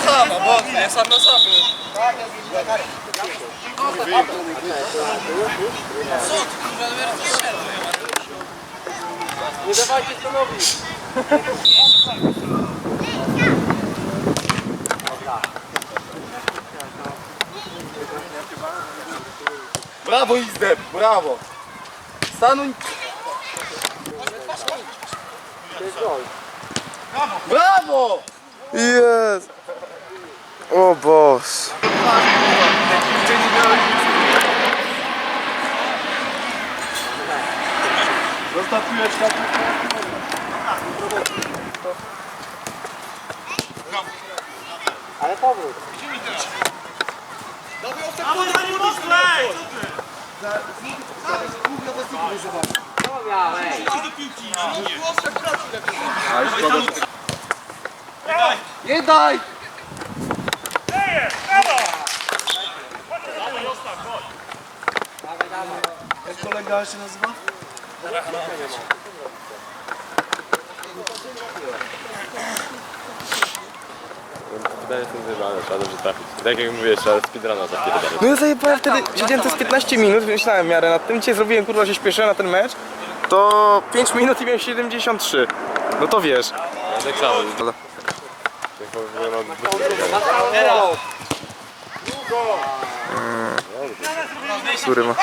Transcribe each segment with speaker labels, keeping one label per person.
Speaker 1: Swobodnie, sam na sam.
Speaker 2: Nie dawajcie stanowi.
Speaker 1: Brawo Izdeb, brawo. Stanuj. Brawo!
Speaker 3: Jest! O Boże.
Speaker 1: Zostaw piłeczkę.
Speaker 2: Ale powrót. Co miałeś?
Speaker 1: Nie daj!
Speaker 2: Dawaj, dawaj.
Speaker 1: Jak kolega się nazywa?
Speaker 4: Pytanie są zjebane, trzeba dobrze trafić. Tak jak mówię, trzeba speedruna zapierdalać.
Speaker 3: No ja zajebałem wtedy, siedziałem to z 15 minut, myślałem w miarę nad tym, dzisiaj zrobiłem, kurwa, się śpieszyłem na ten mecz, to 5 minut i miałem 73. No to wiesz.
Speaker 4: Ja tak samo. Jak powiem, od dwóch
Speaker 3: Który ma?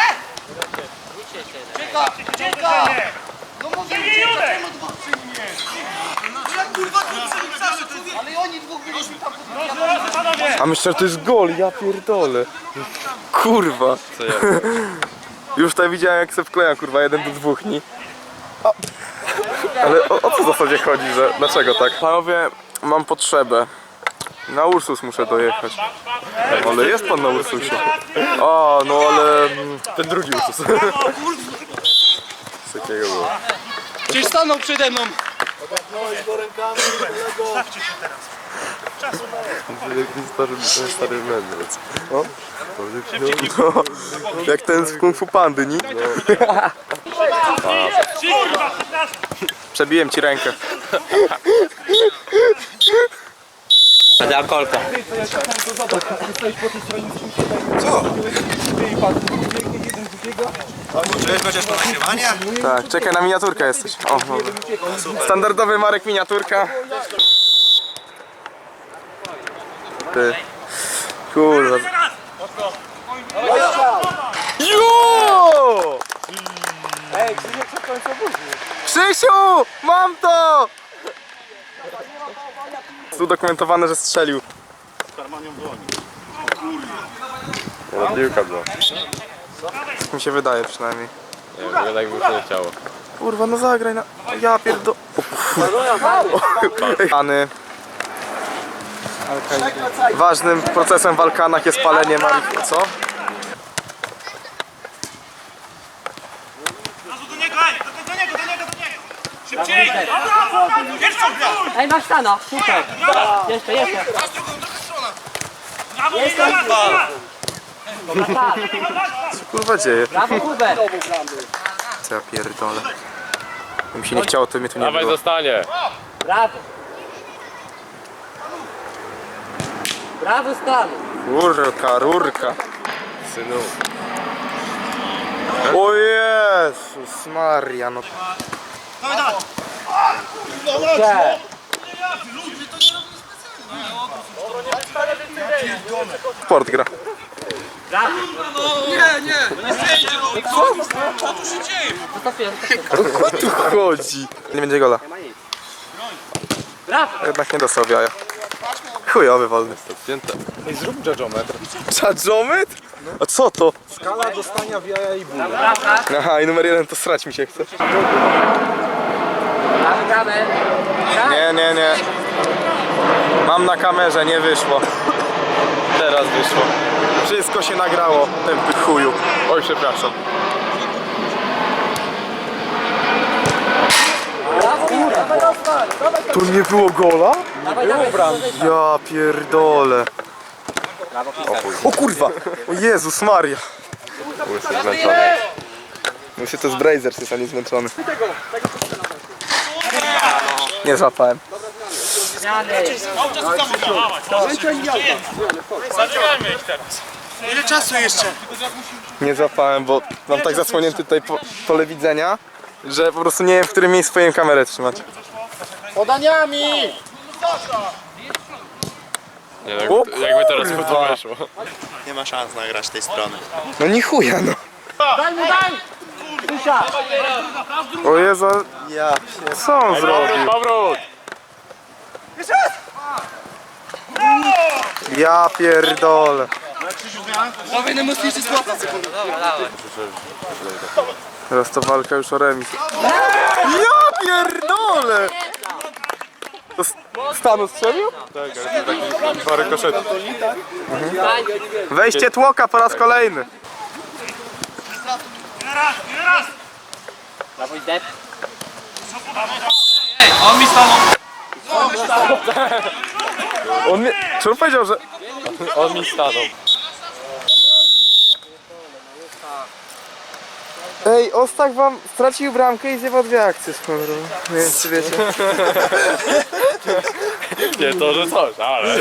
Speaker 3: A myślę, że to jest gol, ja pierdolę. Kurwa.
Speaker 4: Co ja?
Speaker 3: Już tutaj widziałem jak se wkleja, kurwa, jeden do dwóch, nie? Ale o, o co w zasadzie chodzi, że dlaczego tak? Panowie, mam potrzebę. Na Ursus muszę dojechać. Ale jest pan na Ursusie. A, no ale mm, ten drugi Ursus. Z jakiego było?
Speaker 1: Gdzieś stanął przede mną.
Speaker 4: Jakiś stary, stary mędrec.
Speaker 3: No, jak ten z Kung Fu Pandy, nie? Przebiłem ci rękę.
Speaker 2: Dam kolkę.
Speaker 3: Tak, czekaj, na miniaturkę jesteś. O, dobra. Standardowy Marek miniaturka. Ty. Kurwa. Jo!
Speaker 2: Ej.
Speaker 3: Krzysiu! Mam to! Tu dokumentowane, że strzelił.
Speaker 4: No piłka była.
Speaker 3: Tak mi się wydaje przynajmniej.
Speaker 4: Nie wiem, wygląda jakby chciało.
Speaker 3: Kurwa, no zagraj na... Ja pierdo...Any. Ważnym procesem w Alkanach jest palenie marihuany. Co?
Speaker 5: Do niego, ej, do, do niego, do niego, do niego! Szybciej!
Speaker 2: Ej, masz stana. Super. Jeszcze, jeszcze.
Speaker 5: Brawo, jest brawo!
Speaker 3: Co kurwa dzieje?
Speaker 2: Brawo, Hubert.
Speaker 3: Co ja pierdolę. Gdybym się nie chciało, to mnie tu nie
Speaker 4: Dawaj
Speaker 3: było.
Speaker 4: zostanie!
Speaker 2: Brawo. Brawo, stan.
Speaker 3: Kurka, rurka.
Speaker 4: Synu.
Speaker 3: O Jezus Maria, no.
Speaker 2: Gdzie?
Speaker 3: Sport gra.
Speaker 1: Nie, nie, no. Co tu się dzieje?
Speaker 3: O co tu chodzi? Nie będzie gola. Jednak nie dostał jaja. Chujowy wolny.
Speaker 4: Odcięte.
Speaker 3: Zrób judgeometr. Judgeometr? A co to?
Speaker 1: Skala dostania w jaja i.
Speaker 2: Brawo.
Speaker 3: Aha, i numer jeden to srać mi się chce.
Speaker 2: Gramy.
Speaker 3: Nie, nie, nie. Mam na kamerze, nie wyszło. Teraz wyszło. Wszystko się nagrało, tępy chuju. Oj, przepraszam. Tu nie było gola? Ja pierdolę. O kurwa! O Jezus Maria! Myślę, to jest Brazers, jest, a nie zmęczony. Nie złapałem.
Speaker 5: Zabijajmy ich teraz. Ile czasu jeszcze?
Speaker 3: Nie złapałem, bo mam tak zasłonięty tutaj po, pole widzenia, że po prostu nie wiem, w którym miejscu powinien kamerę trzymać.
Speaker 4: Nie, jakby, jakby teraz futbol weszło.
Speaker 6: Nie ma szans nagrać tej strony.
Speaker 3: No ni chuja, no. O Jezu,
Speaker 6: Ja
Speaker 3: co on zrobił?
Speaker 4: Powrót!
Speaker 3: Ja pierdolę.
Speaker 1: Dawaj najmocniejszy skład.
Speaker 3: Teraz to walka już o remis. Ja pierdolę! To s- stanu strzelił?
Speaker 4: Tak, ale to taki dwa rykoszety.
Speaker 3: Wejście tłoka po raz kolejny.
Speaker 5: Ile raz, ile raz.
Speaker 1: On mi stanął.
Speaker 3: On mnie... Czy on powiedział, że...
Speaker 4: On mi stanął.
Speaker 3: Ej, Ostak wam stracił bramkę i zjebał dwie akcje z kamerą. Nie wiem, czy wiecie.
Speaker 4: Nie to, że coś, ale...